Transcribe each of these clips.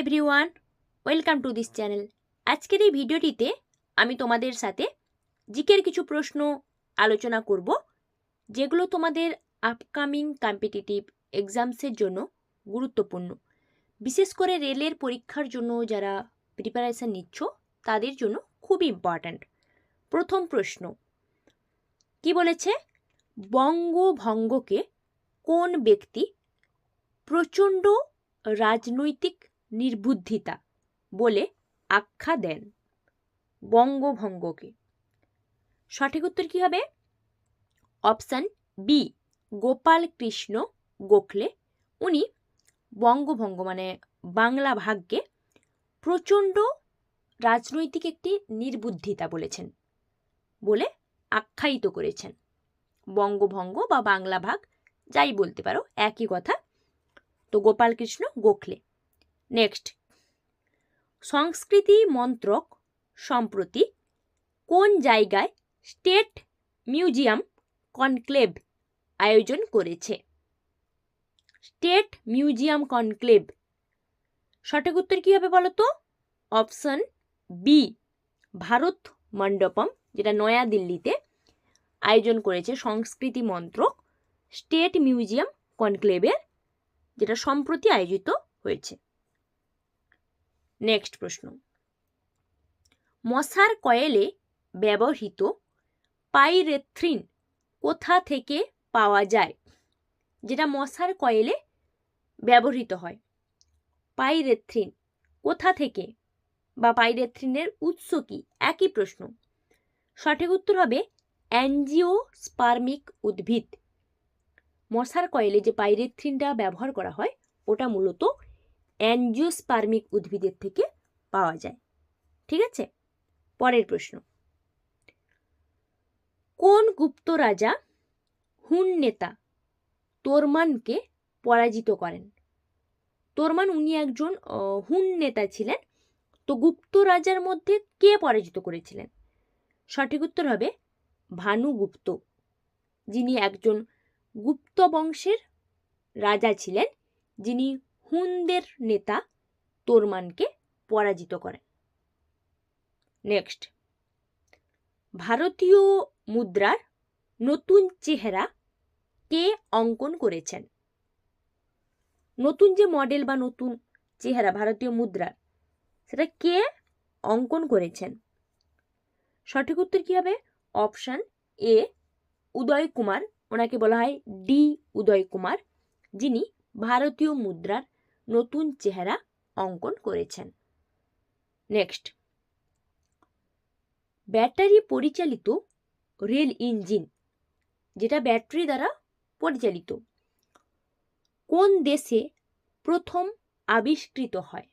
Everyone welcome to this channel আজকের এই ভিডিওটিতে আমি তোমাদের সাথে জিকের কিছু প্রশ্ন আলোচনা করব, যেগুলো তোমাদের আপকামিং কম্পিটিটিভ এক্সামসের জন্য গুরুত্বপূর্ণ। বিশেষ করে রেলের পরীক্ষার জন্য যারা প্রিপারেশান নিচ্ছ, তাদের জন্য খুব ইম্পর্ট্যান্ট প্রথম প্রশ্ন, কি বলেছে? বঙ্গভঙ্গকে কোন ব্যক্তি প্রচণ্ড রাজনৈতিক নির্বুদ্ধিতা বলে আখ্যা দেন বঙ্গভঙ্গকে। সঠিক উত্তর কী হবে? Option B, Gopal Krishna Gokhale. উনি বঙ্গভঙ্গ মানে বাংলা ভাগকে প্রচণ্ড রাজনৈতিক একটি নির্বুদ্ধিতা বলেছেন বলে আখ্যায়িত করেছেন। বঙ্গভঙ্গ বা বাংলা ভাগ, যাই বলতে পারো, একই কথা। তো গোপালকৃষ্ণ গোখলে। নেক্সট সংস্কৃতি মন্ত্রক সম্প্রতি কোন জায়গায় স্টেট মিউজিয়াম কনক্লেভ আয়োজন করেছে? State museum conclave. সঠিক উত্তর কী হবে বলো তো অপশন বি ভারত মণ্ডপম, যেটা নয়াদিল্লিতে আয়োজন করেছে সংস্কৃতি মন্ত্রক স্টেট মিউজিয়াম কনক্লেভের, যেটা সম্প্রতি আয়োজিত হয়েছে। নেক্সট প্রশ্ন। মশার কয়েলে ব্যবহৃত পাইরেথ্রিন কোথা থেকে পাওয়া যায়? যেটা মশার কয়েলে ব্যবহৃত হয়। পাইরেথ্রিন কোথা থেকে বা পাইরেথ্রিনের উৎস কি? একই প্রশ্ন। সঠিক উত্তর হবে অ্যানজিও স্পার্মিক উদ্ভিদ। মশার কয়েলে যে পাইরেথ্রিনটা ব্যবহার করা হয়, ওটা মূলত অ্যানজিওস্পার্মিক উদ্ভিদের থেকে পাওয়া যায়। ঠিক আছে? পরের প্রশ্ন। কোন গুপ্ত রাজা হুন নেতা তোরমানকে পরাজিত করেন? তোরমান উনি একজন হুন নেতা ছিলেন। তো গুপ্ত রাজার মধ্যে কে পরাজিত করেছিলেন? সঠিক উত্তর হবে ভানুগুপ্ত যিনি একজন গুপ্ত বংশের রাজা ছিলেন। যিনি হুনদের নেতা তোরমানকে পরাজিত করেন নেক্সট, ভারতীয় মুদ্রার নতুন চেহারা কে অঙ্কন করেছেন? নতুন যে মডেল বা নতুন চেহারা, ভারতীয় মুদ্রার, সেটা কে অঙ্কন করেছেন? সঠিক উত্তর কী হবে? Option A, Uday Kumar. ওনাকে বলা হয় ডি, উদয় কুমার, যিনি ভারতীয় মুদ্রার নতুন চেহারা অঙ্কন করেছেন। নেক্সট ব্যাটারি পরিচালিত রেল ইঞ্জিন, যেটা ব্যাটারি দ্বারা পরিচালিত, কোন দেশে প্রথম আবিষ্কৃত হয়?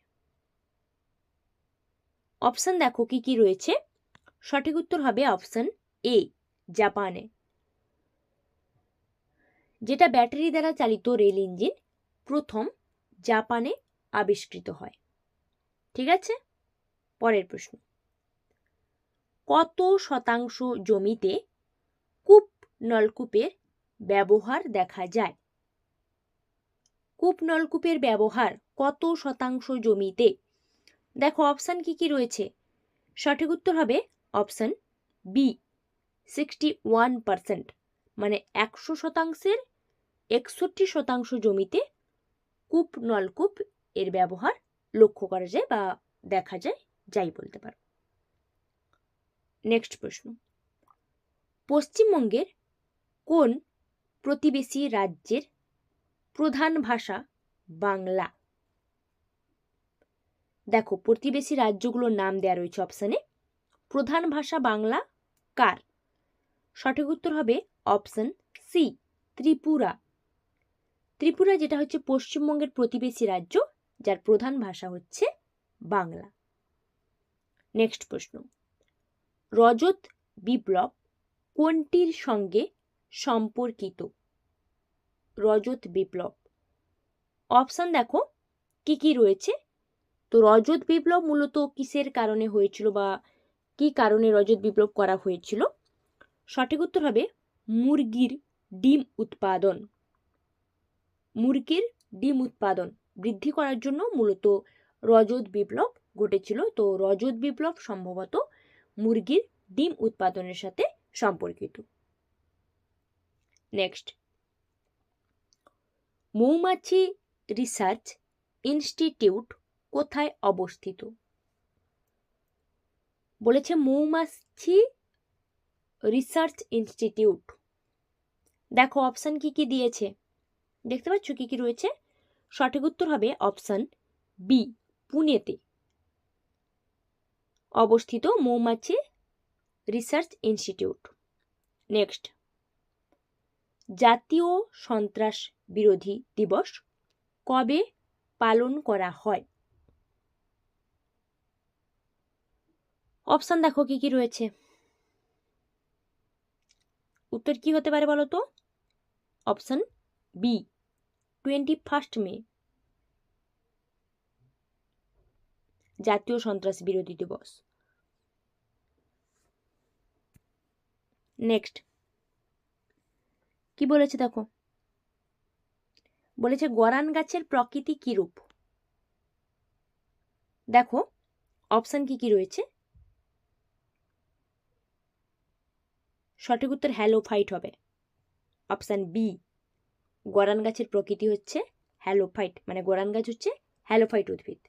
অপশান দেখো কি কি রয়েছে। সঠিক উত্তর হবে অপশান এ জাপানে। যেটা ব্যাটারি দ্বারা চালিত রেল ইঞ্জিন প্রথম জাপানে আবিষ্কৃত হয়। ঠিক আছে? পরের প্রশ্ন। কত শতাংশ জমিতে কূপ নলকূপের ব্যবহার দেখা যায়? কূপ নলকূপের ব্যবহার কত শতাংশ জমিতে? দেখো, অপশান কি কি রয়েছে? সঠিক উত্তর হবে option B sixty one percent মানে একশো শতাংশের একষট্টি শতাংশ জমিতে কূপ নলকূপ এর ব্যবহার লক্ষ্য করা যায় বা দেখা যায়, যাই বলতে পারো। নেক্সট প্রশ্ন। পশ্চিমবঙ্গের কোন প্রতিবেশী রাজ্যের প্রধান ভাষা বাংলা? দেখো, প্রতিবেশী রাজ্যগুলোর নাম দেওয়া রয়েছে অপশানে প্রধান ভাষা বাংলা কার? সঠিক উত্তর হবে অপশান সি ত্রিপুরা। ত্রিপুরা, যেটা হচ্ছে পশ্চিমবঙ্গের প্রতিবেশী রাজ্য, যার প্রধান ভাষা হচ্ছে বাংলা। নেক্সট প্রশ্ন। রজত বিপ্লব কোনটির সঙ্গে সম্পর্কিত? রজত বিপ্লব। অপশান দেখো, কি কি রয়েছে? তো রজত বিপ্লব মূলত কিসের কারণে হয়েছিল বা কি কারণে রজত বিপ্লব করা হয়েছিল? সঠিক উত্তর হবে মুরগির ডিম উৎপাদন। মুরগির ডিম উৎপাদন বৃদ্ধি করার জন্য মূলত রজত বিপ্লব ঘটেছিল। তো রজত বিপ্লব সম্ভবত মুরগির ডিম উৎপাদনের সাথে সম্পর্কিত। নেক্সট মৌমাছি রিসার্চ ইনস্টিটিউট কোথায় অবস্থিত? বলেছে মৌমাছি রিসার্চ ইনস্টিটিউট দেখো অপশান কি কি দিয়েছে? দেখতে পাচ্ছ কি কি রয়েছে? সঠিক উত্তর হবে অপশান বি পুনেতে। অবস্থিত মৌমাছি রিসার্চ ইনস্টিটিউট নেক্সট জাতীয় সন্ত্রাস বিরোধী দিবস কবে পালন করা হয়? অপশান দেখো কি কি রয়েছে। উত্তর কি হতে পারে বলো তো? Option B twenty first May. জাতীয় সন্ত্রাস বিরোধী দিবস। নেক্সট কি বলেছে দেখো? বলেছে গরান গাছের প্রকৃতি কিরূপ? দেখো অপশান কি কি রয়েছে? সঠিক উত্তর হ্যালো ফাইট হবে। অপশান বি গরান গাছের প্রকৃতি হচ্ছে হ্যালোফাইট মানে গরান গাছ হচ্ছে হ্যালোফাইট উদ্ভিদ।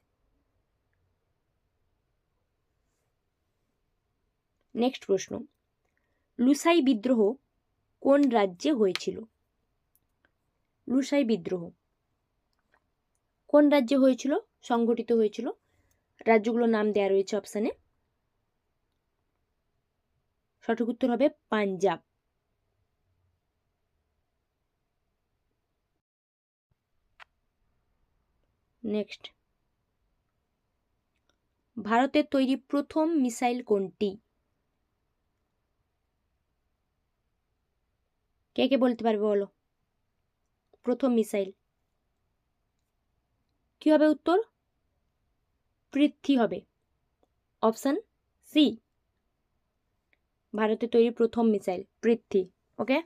নেক্সট প্রশ্ন, লুসাই বিদ্রোহ কোন রাজ্যে হয়েছিল? লুসাই বিদ্রোহ কোন রাজ্যে হয়েছিল? সংগঠিত হয়েছিল। রাজ্যগুলোর নাম দেওয়া রয়েছে অপশানে সঠিক উত্তর হবে পাঞ্জাব। নেক্সট। ভারতের তৈরি প্রথম মিসাইল কোনটি? কে কে বলতে পারবে বলো? প্রথম মিসাইল। কি হবে উত্তর? পৃথ্বী হবে। Option C. ভারতে তৈরি প্রথম মিসাইল, পৃথ্বী, ওকে?